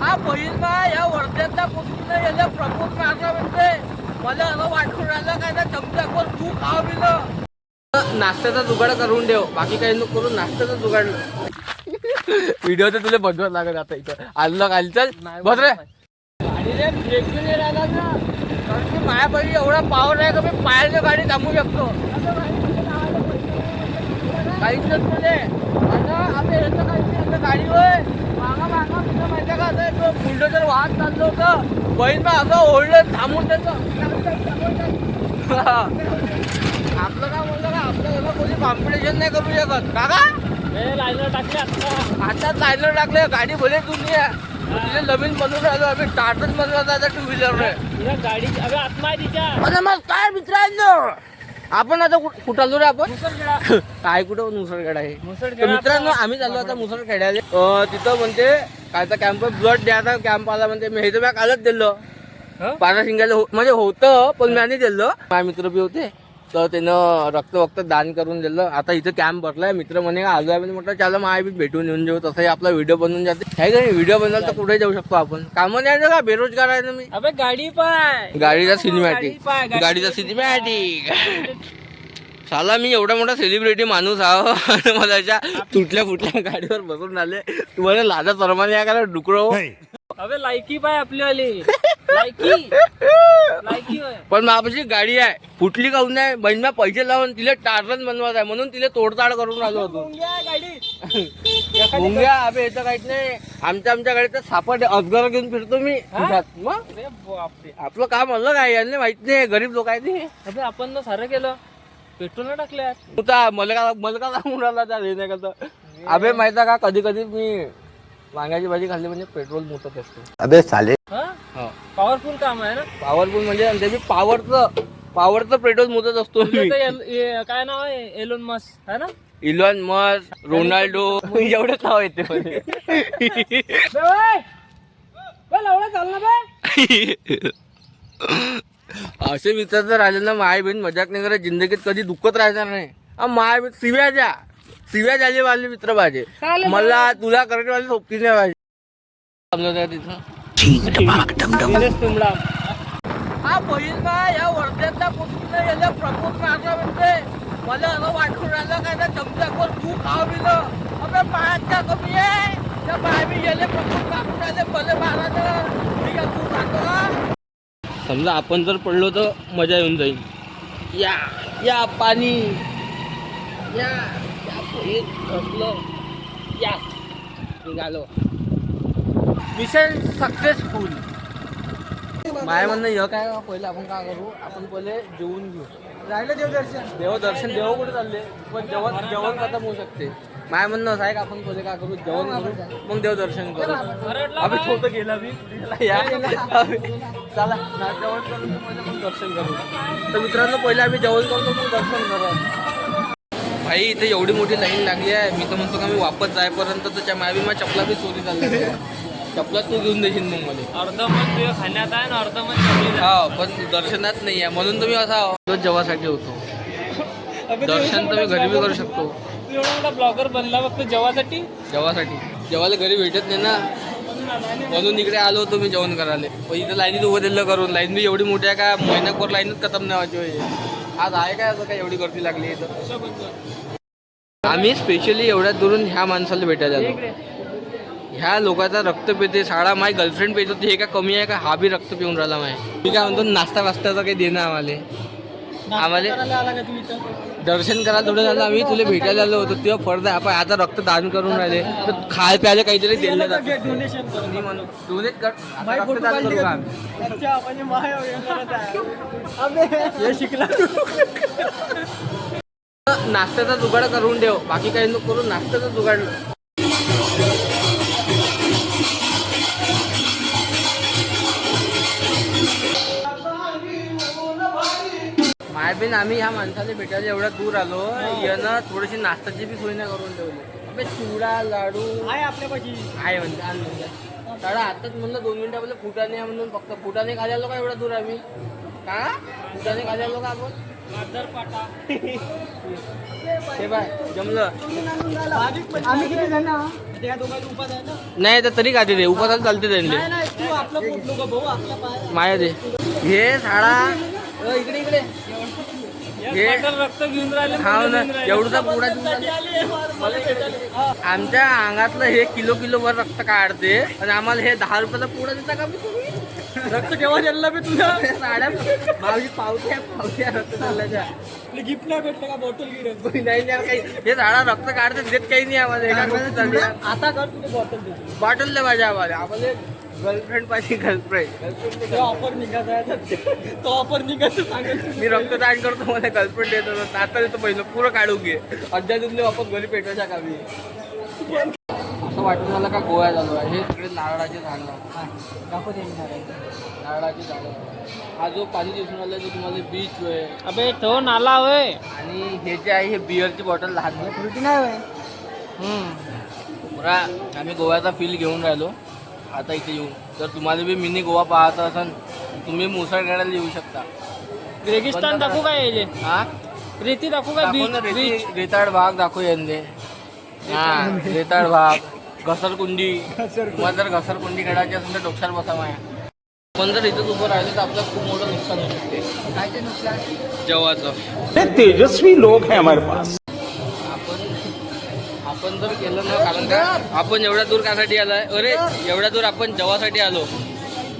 हा बहीण बा या वर्ध्यातल्या पुतळीने याला प्रपोज मारला म्हणते. मला असं वाटून राहिलं काय ना चमच्यावर तू खाव बिलं. नाश्त्याचा जुगाड करून ठेव. बाकी काही नको करून नाश्त्याचा जुगाड व्हिडिओ तर तुला बनवत लागत आता इथं. आलं काल चल बस रे. नाही राहिला ना. कारण की माझ्या बहिणी एवढा पावर आहे का मी पायाच्या गाडी थांबू शकतो. काहीच नसते बुलडोजर वाहत चाललो होतं. बहीण मग असं ओढलं थांबून त्याचं. आपलं काय म्हणलं का? आपलं कोणी कॉम्पिटिशन नाही करू शकत. काका? लाईनर टाकले आता लायनर टाकले गाडी भले तुम्ही तिथे नवीन बनवून राहिलो आम्ही टाटच बनवत आता टू व्हीलर गाडी आहे तिच्या. नमस्कार मित्रांनो? आपण आता कुठं आलो रे आपण? काय कुठं मुसळगड आहे? तर मित्रांनो आम्ही चाललो आता मुसळ अं, तिथं म्हणते कायचा कॅम्प ब्लड द्यायचा कॅम्प आला म्हणते मी हे तर मी कालच दिलं? पारा शिंगायला हो- म्हणजे होतं पण मी नाही दिलं. माझे मित्र बी होते. तर त्यानं रक्त वक्त दान करून दिलं. आता इथं कॅम्प भरलाय मित्र म्हणे का आलो आहे म्हटलं चला माय बी भेटून येऊन जाऊ. तसंही आपला व्हिडिओ बनवून जाते. आहे का नाही? व्हिडिओ बनवायला तर कुठे जाऊ शकतो आपण? कामं नाही आहे का? बेरोजगार आहे ना मी? अबे गाडी पाय. गाडीचा गाडी सिनेमॅटिक पाय, गाडी- गाडीचा सिनेमॅटिक साला मी एवढा मोठा सेलिब्रिटी माणूस आहो. मला अशा तुटल्या फुटल्या गाडीवर बसून आले. तुम्हाला लाजा सरमाने या करा डुकरो अबे लायकी पाय आपली आली पण माझ्यापाशी गाडी आहे. फुटली काहून नाही बहिणीला पैसे लावून तिला टार्जन बनवत आहे. म्हणून तिला तोडताड करून आलो होतो. मुंग्या अबे याचं काहीच नाही. आमच्या आमच्या गाडीत सापड अजगर घेऊन फिरतो मी. मग? आपलं काम अलग आहे यांना माहीत नाही. गरीब लोक आहे ते अबे आपण ना सारं केलं. पेट्रोल ना टाकल्यात. होता मला का मला का सांगून राहिला त्या नाही करता. अबे माहिती का? कधी कधी मी वांग्याची भाजी खाल्ली म्हणजे पेट्रोल मुतत असतो अबे साले. हा. पॉवरफुल काम आहे ना? पॉवरफुल म्हणजे आणि त्याची पॉवरचं पॉवरचं पेट्रोल मुतत असतो मी. तुझं तर एल- ए- काय नाव आहे? एलोन मस है ना? इलॉन मस्क रोनाल्डो एवढंच नाव येते. असे विचार जर आले ना माय बहीण मजाक नाही करत जिंदगीत कधी दुखत राहणार नाही. माय बहीण शिव्या द्या. शिव्या द्याले वाले मित्र पाहिजे. मला तुला करत वाले सोबती नाही पाहिजे. समजत आहे तिथं. दिनेश तुंबडा हा बहीण बा या वर्ध्यातल्या पुतळीने याला प्रपोज मारला म्हणते मला असं वाटून राहिलं काय ना चमच्यावर तू खाव बिलं. अबे पायाच्या कमी आहे. त्या बाय मी याले प्रपोज मारून राहिले भले महाराज ठीक आहे तू खातो समजा आपण जर पडलो तर मजा येऊन जाईल. या या पाणी. या या बसलो या. निघालो. मिशन सक्सेसफुल माय म्हणणं हे काय बा, पहिले आपण काय करू? आपण पहिले जेवून घेऊ. राहिलं देवदर्शन. देवदर्शन देव कुठे चालले? पण जेवण जेवण खतम होऊ शकते. माय म्हणणं असं आहे का आपण पहिले काय करू? जेवण करू. मग देवदर्शन करू. आम्ही छोटं गेला मी. या. चला ना जेवण करून मग दर्शन करू. तर मित्रांनो पहिले आम्ही जेवण करतो मग दर्शन करू. भाई इथे एवढी मोठी लाईन लागली आहे. मी तर म्हणतो का मी वापस जायपर्यंत तर त्या मावी माझ्या चपला बी चोरी झाली चपला तू घेऊन देशील मग मला. अर्ध मन तुझ्या खाण्यात आहे ना अर्ध मन चपलीत हा पण दर्शनात नाही आहे. म्हणून तुम्ही असा रोज जेवासाठी होतो. दर्शन तर मी घरी बी करू शकतो. तू एवढा मोठा ब्लॉगर बनला फक्त जेवासाठी जेवासाठी जेवायला घरी भेटत नाही ना म्हणून इकडे आलो होतो मी जेवण करायला. पण इथं लाईनीत उभं दिलं करून. लाईन बी एवढी मोठी आहे का महिनाभर लाईनच खतम नाही व्हायची होय. आज आहे काय असं काय एवढी गर्दी लागली इथं? आम्ही स्पेशली एवढ्या दुरून ह्या माणसाला भेटायला आलो. ह्या लोकांचा रक्त पिते साडा माय गर्लफ्रेंड पेत होती हे काय कमी आहे का? हा बी रक्त पिऊन राहिला माय. मी काय म्हणतो नाश्ता वास्ताचा काही देणं आम्हाला. आम्हाला दर्शन करायला थोडं झालं आम्ही तुला भेटायला आलो होतो तेव्हा फर्ज आहे आपण आता रक्त दान करून राहिले. तर खाय प्यायला काहीतरी दिलं जातं. मी म्हणू donate कर. आता रक्तदान करू का? आम्ही? नाश्त्याचा जुगाड करून ठेव बाकी काही नको करून नाश्त्याचा जुगाड. बिन आम्ही ह्या माणसाला भेटायला एवढ्या दूर आलो यानं थोडीशी नाश्त्याची बी सोय नाही करून ठेवली. अबे चिवडा लाडू. आहे आपल्यापाशी आहे म्हणते आण म्हणते दादा आताच म्हणलं दोन मिनिटं आपलं फुटाने आहे म्हणून फक्त फुटाने खाली आलो का एवढ्या दूर आम्ही? का? फुटाने खाली आलो का आपण? हे बाय जमलं. आम्ही किती जण नाही तर तरी खाते ते. उपासाला चालते त्यांनी. नाही नाही तू आपलं पोट नको भाऊ आपला पाय. माया दे. हे साडा. इकडे इकडे. हे ना. एवढा. आमच्या अंगातलं हे किलो किलो वर रक्त काढते. आणि आम्हाला हे दहा रुपयाचा पुडा देता का रक्त केव्हा द्यायला बे तुला? साड्या मावशी पावत्या पावत्या रक्त चालल्याच्या. गिफ्ट नाही भेटलं का? बॉटल गिफ्ट नाही नाही काही. हे झाडा रक्त काढते देत काही नाही आम्हाला. एका चालली. आता कर तुझे बॉटल बॉटल दे माझ्या आम्हाला. आम्हाला गर्लफ्रेंड पाहिजे गर्लफ्रेंड गर्लफ्रेंड तो ऑफर निघत आहे तो ऑफर निघत मी रक्तदान करतो मला गर्लफ्रेंड देतो. आता देतो पहिलं पुरं काढू घे. अध्यातून वापस घरी पेटवायच्या कामी. असं वाटतं मला का गोव्या झालो आहे. हे सगळे नारळाचे झाड नारळाचे. झाड हा जो पाणी दिसून आला तो तुम्हाला बीच आहे. अबे तो नाला होय. आणि हे जे आहे हे बिअरची बॉटल लहान फ्रुटी नाही होय. पुरा आम्ही गोव्याचा फील घेऊन राहिलो. आता इथे येऊन. जर तुम्हाला बी मिनी गोवा पाहता असाल तुम्ही मुसळगडाला येऊ शकता. रेगिस्तान दाखवू काय यायले? हा? रेती दाखवू काय? दाखव बीच ना बीच रेती- रेताळ भाग दाखव यांनी हा रेताळ भाग घसरकुंडी. तुम्हाला जर घसरकुंडी काढायची असेल तर डोक्यावर बसा माया. पण जर इथं उभं राहिलं तर आपलं खूप मोठं नुकसान होऊ शकते काय ते नुकसान? जेवाचं तेजस्वी लोग हैं हमारे पास। आपण जर केलं ना कारण का आपण एवढ्या दूर कासाठी आलाय? अरे एवढ्या दूर आपण जेवासाठी आलो.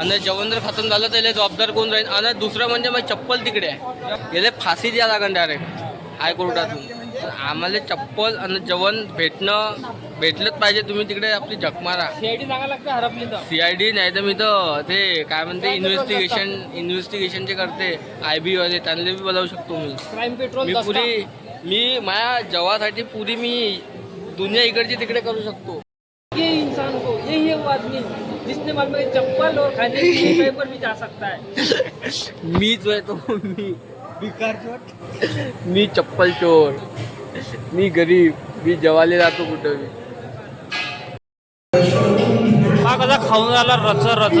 आणि जेवण जर खतम झालं तर जबाबदार कोण राहील आणि दुसरं म्हणजे मग चप्पल तिकडे आहे. याला फाशी द्या लागेल डायरेक्ट हायकोर्टातून. आम्हाला चप्पल आणि जेवण भेटणं भेटलंच पाहिजे. तुम्ही तिकडे आपली झक मारा. सी आय डी नाही तर मी तर ते काय म्हणते इन्व्हेस्टिगेशन इन्व्हेस्टिगेशन जे करते आय बी वाले त्यांना बी बोलावू शकतो मी. मी पुरी मी माझ्या जवासाठी पुरी मी दुनिया इकडची तिकडे करू शकतो. ये इंसान को यही है वो आदमी जिसने मालूम है कि चप्पल और खाने की पर भी जा सकता है। मीच आहे तो मी. भिकार चोट मी चप्पल चोर. मी गरीब. मी जवाले जातो कुठं मी हा कसा खाऊन राहिला रच रच.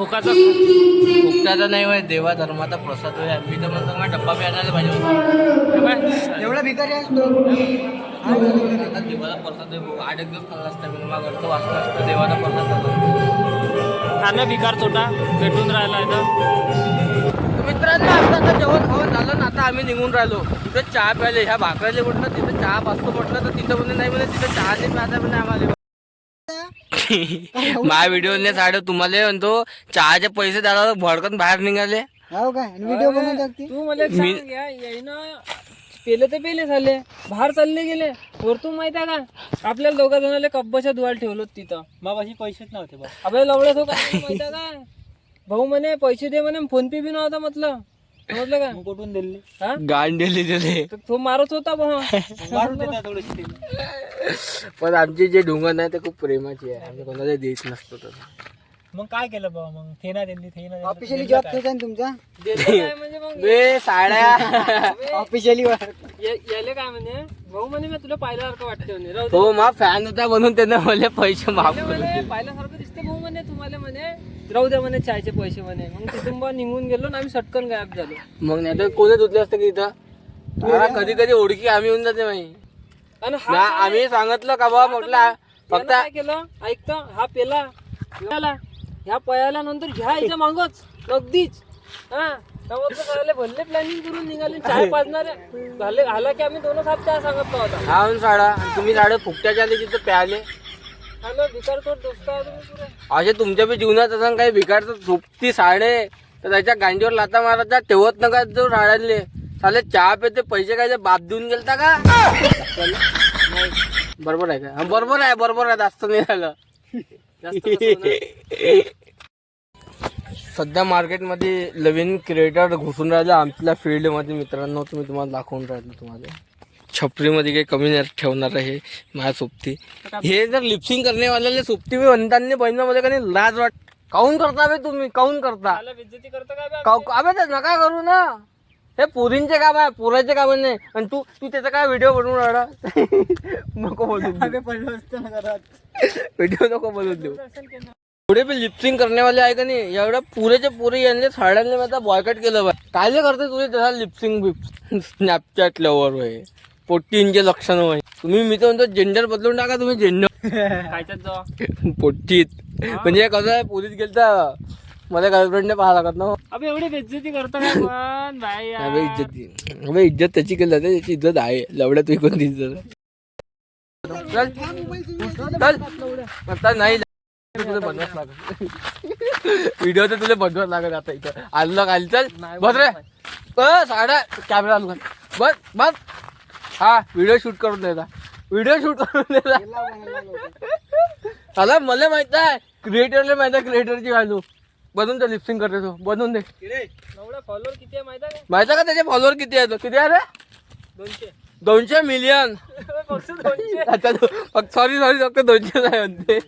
फुकाचा फुकटाचा नाही होय देवा धर्माचा प्रसाद होय. मी तर म्हणतो मला डब्बा बी आणायला पाहिजे होता. एवढा भिकारी आहेस तू. आता देवाचा प्रसाद. आठ एक दिवस खाल्ला असता मी माझं घरचं वाचलं असतं देवाचा प्रसाद झाला खाणं भिकार चोटा भेटून राहिला इथं तर. मित्रांनो आता आता जेवण खावण झालं ना आता आम्ही निघून राहिलो. तिथं चहा प्यायले ह्या भाकऱ्याले म्हटलं तिथं चहा पाचतो म्हटलं तर तिथं म्हणे नाही म्हणे तिथं चहा नाही प्यायचा म्हणे आम्हाला. माझ्या व्हिडिओने साडे तुम्हाला म्हणतो चहाचे पैसे द्यायला भडकन बाहेर निघाले. हो काय? व्हिडिओ बनवतात ती तू मला एक मी- सांग या यायनं पेले ते पेले झाले बाहेर चालले गेले. वरतून माहीत आहे का? आपल्याला दोघा जणांना कब्बशा धुवायला ठेवलं तिथं. बाबाशी पैसेच नव्हते बा आपल्याला लवड्यात हो का माहीत आहे का? भाऊ म्हणे पैसे दे म्हणे फोन पे बी नव्हता म्हटलं. समजलं का? मग कुठून दिले? हा? गांडेली दिले. तर तो मारत होता थोडीशी ते. पण आमची जे ढुंगण आहे ते खूप प्रेमाची आहे. आम्ही कोणाला देत नसतो तसं. मग काय केलं बाबा मग थे ना त्यांनी थे ना ऑफिशियली जॉब तुझा तुमचा? म्हणजे मग बे साड्या. ऑफिशियली या- याले काय म्हणे? भाऊ म्हणे मी तुला पाहिल्यासारखं वाटते म्हणे. राहू दे. हो मा फॅन होता म्हणून त्यानं मला पैसे माफ म्हणे करून म्हणे, दिले. पाहिल्यासारखं दिसते भाऊ म्हणे तुम्हाला म्हणे. राहू द्या म्हणे चायचे पैसे म्हणे. मग तिथून बा निघून गेलो ना आम्ही सटकन गायब झालो. मग नाही तर कोणी धुतले असते की इथं? कधी कधी ओळखी आम्ही येऊन जाते माही आणि हा ना आम्ही सांगितलं का बाबा म्हटलं फक्त काय केलं? ऐकता हा पेला पेला. ह्या पयाला नंतर घ्या याच्या मागच अगदीच. हा त्यामुळे करायला भल्ले प्लॅनिंग करून निघाले चाय पाजणारे. झाले झाला की आम्ही दोनच हात चहा सांगत होता हा साडा. आणि तुम्ही साडे फुकट्याच्या आले तिथं प्याले. असे तुमच्या बी जीवनात असं काही भिकारचं झोपती साडे तर त्याच्या गांजीवर लाता मारायचा ठेवत नका जो साड्याले साले चहा पेते पैसे काय बाप देऊन गेलता का? बरोबर आहे का? बरोबर आहे बरोबर आहे जास्त नाही झालं. सध्या मार्केटमध्ये नवीन क्रिएटर घुसून राहिला आमच्या फील्डमध्ये मित्रांनो तुम्ही तुम्हाला दाखवून राहिलो तुम्हाला. छपरीमध्ये काही कमी नाही ठेवणार आहे माझ्या सोबती. हे जर लिपसिंग करण्यावाल्याला सोबती बी म्हणताना बहिणामध्ये का नाही लाज वाट काऊन करता बे तुम्ही? काऊन करता? बे? अबे ते नका करू ना. हे पुरींचे काम आहे पुराचे काम नाही? आणि तू तू त्याचा काय व्हिडिओ बनवून राहिला? नको घरात. व्हिडिओ नको बनवून देऊ? एवढे पण लिपसिंग करण्यावाले आहे का नाही? एवढ्या पुरेचे पुरे यांनी साड्यांनी मी आता बॉयकट केलं बा. काय करते तुझे त्याला लिपसिंग स्नॅपचॅट लवर होय पोट्टींचे लक्षण होय. तुम्ही मी तर म्हणतो जेंडर बदलून टाका तुम्ही जेंडर पोट्टीत. म्हणजे कसं आहे पोलीस गेलता मला गर्लफ्रेंडने पाहा लागत ना अबे एवढी बेइज्जती करता काय पण भाई यार. अबे इज्जत. अबे इज्जत त्याची केली जाते त्याची इज्जत आहे. लवड्या तुझी कोणती इज्जत? चल. चल. आता नाही तुला बनवाच लागत. व्हिडिओ तर तुला बनवाच लागत आता इथं. आलं खाली चल. बस रे. अ, साडा कॅमेरा आलो बस बस. हा व्हिडिओ शूट करून द्यायचा व्हिडिओ शूट करून द्यायचा मला मला माहीत आहे क्रिएटरला माहीत आहे क्रिएटरची व्हॅल्यू बनवून दे लिपसिंग करते तो. बनवून दे. फॉलोअर किती आहे माहिती आहे माहिती आहे का त्याचे फॉलोअर किती आहेत किती आहे रे? दोनशे. दोनशे मिलियन सॉरी सॉरी फक्त दोनशे आहे म्हणते.